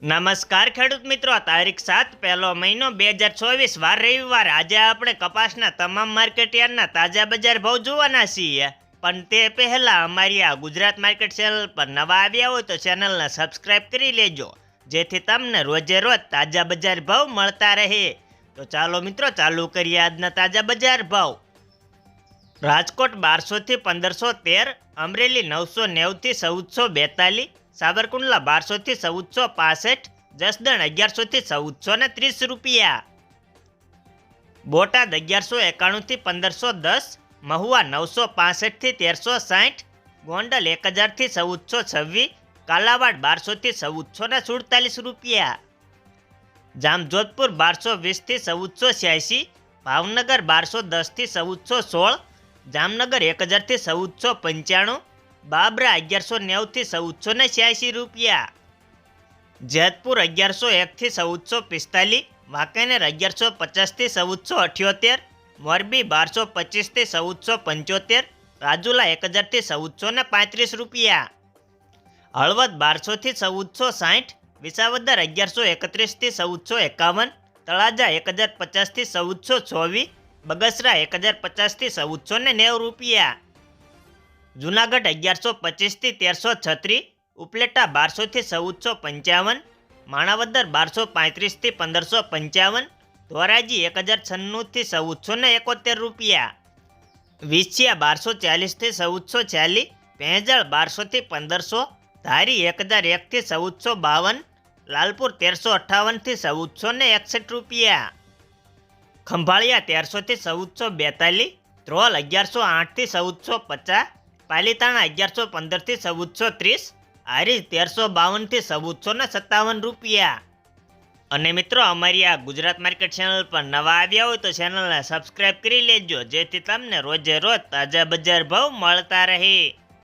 નમસ્કાર ખેડૂત મિત્રો તારીખ સાત પહેલો મહિનો બે હજાર ચોવીસ, વાર રવિવાર. આજે આપણે કપાસના તમામ માર્કેટયાર્ડના તાજા બજાર ભાવ જોવાના છીએ. પણ તે પહેલાં અમારી આ ગુજરાત માર્કેટ ચેનલ પર નવા આવ્યા હોય તો ચેનલને સબસ્ક્રાઇબ કરી લેજો, જેથી તમને રોજે રોજ તાજા બજાર ભાવ મળતા રહે. તો ચાલો મિત્રો, ચાલુ કરીએ આજના તાજા બજાર ભાવ. રાજકોટ બારસોથી પંદરસો તેર, અમરેલી નવસો નેવથી ચૌદસો બેતાલીસ સાબરકુંડલા બારસોથી ચૌદસો પાસઠ, જસદણ અગિયારસોથી ચૌદસો ને ત્રીસ રૂપિયા. બોટાદ અગિયારસો એકાણુંથી પંદરસો દસ, મહુવા નવસો પાસઠથી તેરસો સાઠ, ગોંડલ એક હજારથી ચૌદસો છવ્વીસ, કાલાવાડ બારસોથી ચૌદસો ને સુડતાલીસ રૂપિયા. જામજોધપુર બારસો વીસથી ચૌદસો છ્યાસી, ભાવનગર બારસો દસથી ચૌદસો સોળ, જામનગર એક હજારથી ચૌદસો પંચાણું બાબરા અગિયારસો નેવથી ચૌદસો ને છ્યાસી રૂપિયા. જેતપુર અગિયારસો એકથી ચૌદસો પિસ્તાલીસ, વાંકાનેર અગિયારસો પચાસથી ચૌદસો અઠ્યોતેર, મોરબી બારસો પચીસથી ચૌદસો પંચોતેર, રાજુલા એક હજારથી ચૌદસો ને પાંત્રીસ રૂપિયા. હળવદ બારસોથી ચૌદસો સાઠ, વિસાવદર અગિયારસો એકત્રીસથી ચૌદસો એકાવન, તળાજા એક હજાર પચાસથી ચૌદસો ચોવીસ, બગસરા એક હજાર પચાસથી ચૌદસો ને નેવું રૂપિયા. જુનાગઢ અગિયારસો પચીસથી તેરસો છત્રીસ, ઉપલેટા બારસોથી ચૌદસો પંચાવન, માણાવદર બારસો પાંત્રીસથી પંદરસો પંચાવન, ધોરાજી એક હજાર છન્નુંથી ચૌદસો ને એકોતેર રૂપિયા. વિછિયા બારસો ચાલીસથી ચૌદસો ચાલીસ ભેંજળ બારસોથી પંદરસો, ધારી એક હજાર એકથી ચૌદસો બાવન, લાલપુર તેરસો અઠ્ઠાવનથી ચૌદસો ને એકસઠ રૂપિયા. ખંભાળિયા તેરસોથી ચૌદસો બેતાલીસ, ધ્રોલ અગિયારસો આઠથી ચૌદસો પચાસ પાલીતાણા અગિયારસો પંદરથી ચૌદસો ત્રીસ, હારીજ તેરસો બાવનથી ચૌદસો ને સત્તાવન રૂપિયા. અને મિત્રો, અમારી આ ગુજરાત માર્કેટ ચેનલ પર નવા આવ્યા હોય તો ચેનલને સબસ્ક્રાઈબ કરી લેજો, જેથી તમને રોજે રોજ તાજા બજાર ભાવ મળતા રહે.